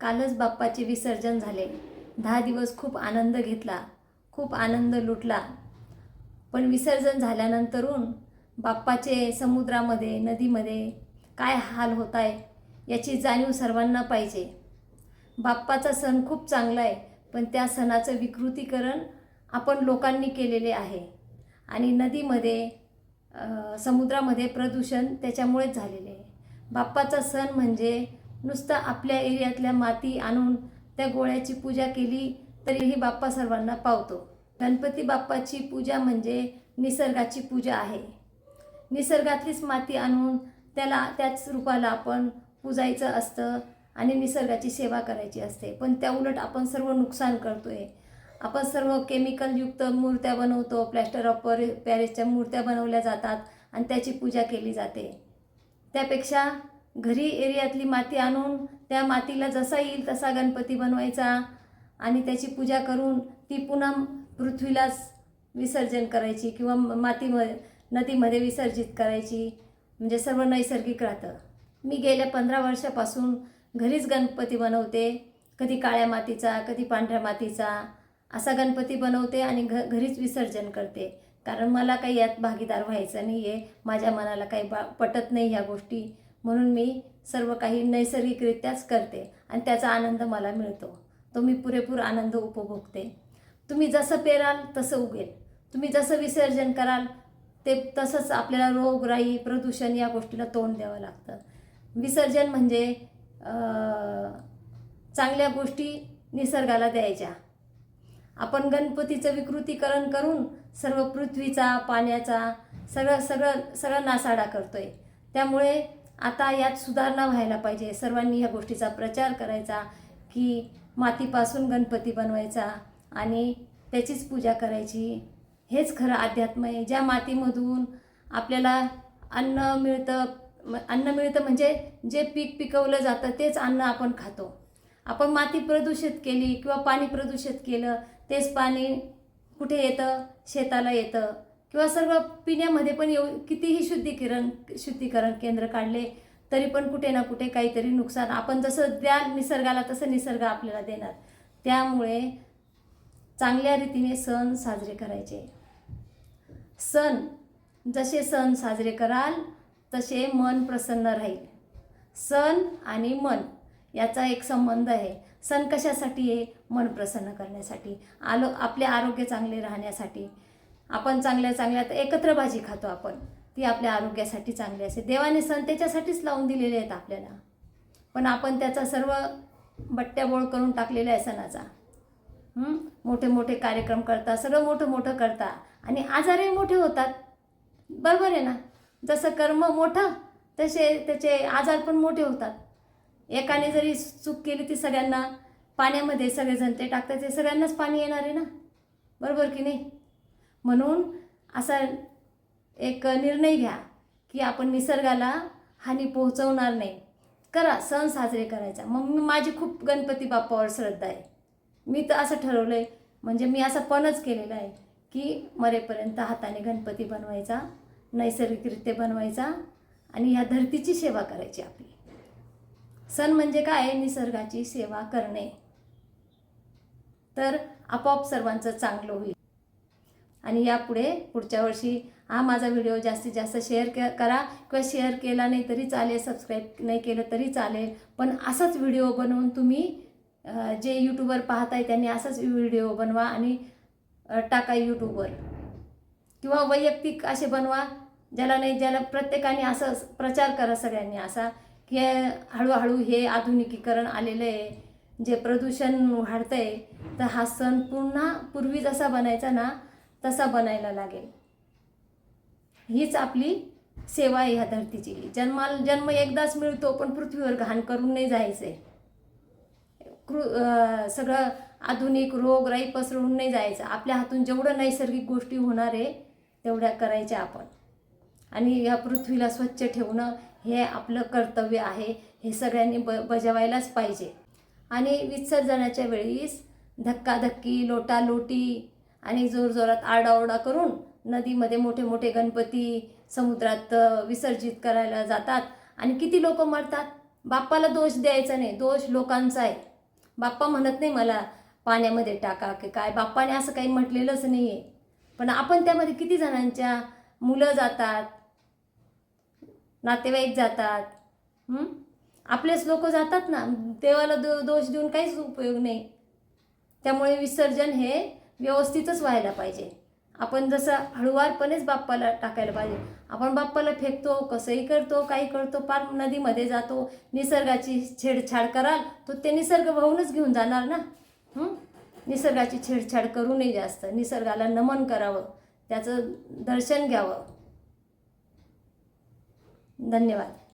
कालच बाप्पाचे विसर्जन झाले. दहा दिवस खूप आनंद घेतला खूप आनंद लुटला. पण विसर्जन झाल्यानंतरून बाप्पाचे समुद्रामध्ये नदीमध्ये काय हाल होत आहे याची जाणीव सर्वांना पाहिजे. बाप्पाचा सण खूप चांगला आहे पण त्या सणाचं विकृतीकरण आपण लोकांनी केलेले आहे. आणि नदीमध्ये समुद्रामध्ये प्रदूषण त्याच्यामुळेच झालेले आहे. बाप्पाचा सण म्हणजे नुसतं आपल्या एरियातल्या माती आणून त्या गोळ्याची पूजा केली तरीही बाप्पा सर्वांना पावतो. गणपती बाप्पाची पूजा म्हणजे निसर्गाची पूजा आहे. निसर्गातलीच माती आणून त्याला त्याच रूपाला आपण पूजायचं असतं आणि निसर्गाची सेवा करायची असते. पण त्या उलट आपण सर्व नुकसान करतो आहे आपण सर्व केमिकलयुक्त मूर्त्या बनवतो प्लॅस्टर ऑफ पर पॅरिसच्या मूर्त्या बनवल्या जातात आणि त्याची पूजा केली जाते. त्यापेक्षा घरी एरियातली माती आणून त्या मातीला जसा येईल तसा गणपती बनवायचा आणि त्याची पूजा करून ती पुन्हा पृथ्वीलाच विसर्जन करायची किंवा मातीम नदीमध्ये विसर्जित करायची. म्हणजे सर्व नैसर्गिक राहतं. मी गेल्या पंधरा वर्षापासून घरीच गणपती बनवते. कधी काळ्या मातीचा कधी पांढऱ्या मातीचा. असा गणपती बनवते आणि घ घरीच विसर्जन करते. कारण मला काही यात भागीदार व्हायचं नाही आहे माझ्या मनाला काही बा पटत नाही ह्या गोष्टी. म्हणून मी सर्व काही नैसर्गिकरित्याच करते आणि त्याचा आनंद मला मिळतो. तो मी पुरेपूर आनंद उपभोगते. तुम्ही जसं पेराल तसं उगेल. तुम्ही जसं विसर्जन कराल ते तसंच आपल्याला रोगराई प्रदूषण या गोष्टीला तोंड द्यावं लागतं. विसर्जन म्हणजे चांगल्या गोष्टी निसर्गाला द्यायच्या. आपण गणपतीचं विकृतीकरण करून सर्व पृथ्वीचा पाण्याचा सगळं सगळं सगळं नासाडा करतो आहे त्यामुळे आता यात सुधारणा व्हायला पाहिजे. सर्वांनी ह्या गोष्टीचा प्रचार करायचा की मातीपासून गणपती बनवायचा आणि त्याचीच पूजा करायची. हेच खरं अध्यात्म आहे. ज्या मातीमधून आपल्याला अन्न मिळतं अन्न मिळतं म्हणजे जे पीक पिकवलं जातं तेच अन्न आपण खातो. आपण माती प्रदूषित केली किंवा पाणी प्रदूषित केलं तेच पाणी कुठे येतं? शेताला येतं. किंवा सर्व पिण्यामध्ये पण येऊ कितीही शुद्धीकरण शुद्धीकरण केंद्र काढले तरी पण कुठे ना कुठे काहीतरी नुकसान आपण जसं द्याल निसर्गाला तसं निसर्ग आपल्याला देणार. त्यामुळे चांगल्या रीतीने सण साजरे करायचे. सण जसे सण साजरे कराल तसे मन प्रसन्न राहील. सण आणि मन याचा एक संबंध आहे. सण कशासाठी आहे? मन प्रसन्न करण्यासाठी. आलो आपले आरोग्य चांगले राहण्यासाठी. आपण चांगल्या चांगल्या आता एकत्र भाजी खातो आपण. ती आपल्या आरोग्यासाठी चांगली असते. देवाने सण त्याच्यासाठीच लावून दिलेले आहेत आपल्याला. पण आपण त्याचा सर्व बट्ट्याबोळ करून टाकलेला आहे सणाचा. मोठे मोठे कार्यक्रम करता सगळं मोठं मोठं करता. आणि आजारही मोठे होतात. बरोबर आहे ना? जसं कर्म मोठं तसे त्याचे आजार पण मोठे होतात. एकाने जरी चूक केली ती सगळ्यांना पाण्यामध्ये सगळेजण ते टाकतात ते सगळ्यांनाच पाणी येणार आहे ना? बरोबर की नाही? म्हणून असा एक निर्णय घ्या की आपण निसर्गाला हानी पोहोचवणार नाही. करा सण साजरे करायचा. मग मी माझी खूप गणपती बाप्पावर श्रद्धा आहे. मी तर असं ठरवलं आहे म्हणजे मी असा पणच केलेला आहे की मरेपर्यंत हाताने गणपती बनवायचा नैसर्गिकरित्या बनवायचा आणि ह्या धरतीची सेवा करायची आपली. सण म्हणजे काय? निसर्गाची सेवा करणे. तर आपोआप सर्वांचं चांगलं होईल. आणि यापुढे पुढच्या वर्षी हा माझा व्हिडिओ जास्तीत जास्त शेअर के करा किंवा शेअर केला नाही तरी चालेल सबस्क्राईब नाही केलं तरी चालेल. पण असाच व्हिडिओ बनवून तुम्ही जे यूट्यूबर पाहताय त्यांनी असाच व्हिडिओ बनवा आणि टाका यूट्यूबवर किंवा वैयक्तिक असे बनवा ज्याला नाही ज्याला प्रत्येकाने असं प्रचार करा सगळ्यांनी असा की हळूहळू हे आधुनिकीकरण आलेलं आहे जे प्रदूषण वाढतंय तर हा सण पुन्हा पूर्वी जसा बनायचा ना तसा बनायला लागेल. हीच आपली सेवा आहे ह्या धरतीची. जन्माला जन्म एकदाच मिळतो पण पृथ्वीवर घाण करून नाही जायचंय कृ सगळं आधुनिक रोगराई पसरवून नाही जायचं. आपल्या हातून जेवढं नैसर्गिक गोष्टी होणार आहे तेवढ्या करायच्या आपण. आणि या पृथ्वीला स्वच्छ ठेवणं हे आपलं कर्तव्य आहे हे सगळ्यांनी ब बजावायलाच पाहिजे. आणि विसर्जनाच्या वेळीस धक्काधक्की लोटालोटी आणि जोरजोरात आरडाओरडा करून नदीमध्ये मोठे मोठे गणपती समुद्रात विसर्जित करायला जातात. आणि किती लोक मरतात? बाप्पाला दोष द्यायचा नाही. दोष लोकांचा आहे. बाप्पा म्हणत नाही मला पाण्यामध्ये टाका की काय. बाप्पाने असं काही म्हटलेलंच नाही आहे पण आपण त्यामध्ये किती जणांच्या मुलं जातात? नातेवाईक जातात? आपलेच लोक जातात ना. देवाला दो दोष देऊन काहीच उपयोग नाही. त्यामुळे विसर्जन हे व्यवस्थितच व्हायला पाहिजे. आपण जसं हळुवारपणेच बाप्पाला टाकायला पाहिजे. आपण बाप्पाला फेकतो कसंही करतो काही करतो पार नदीमध्ये जातो निसर्गाची छेडछाड कराल तो ते निसर्ग वाहूनच घेऊन जाणार ना? निसर्गाची छेडछाड करू नये जास्त. निसर्गाला नमन करावं. त्याचं दर्शन घ्यावं. धन्यवाद.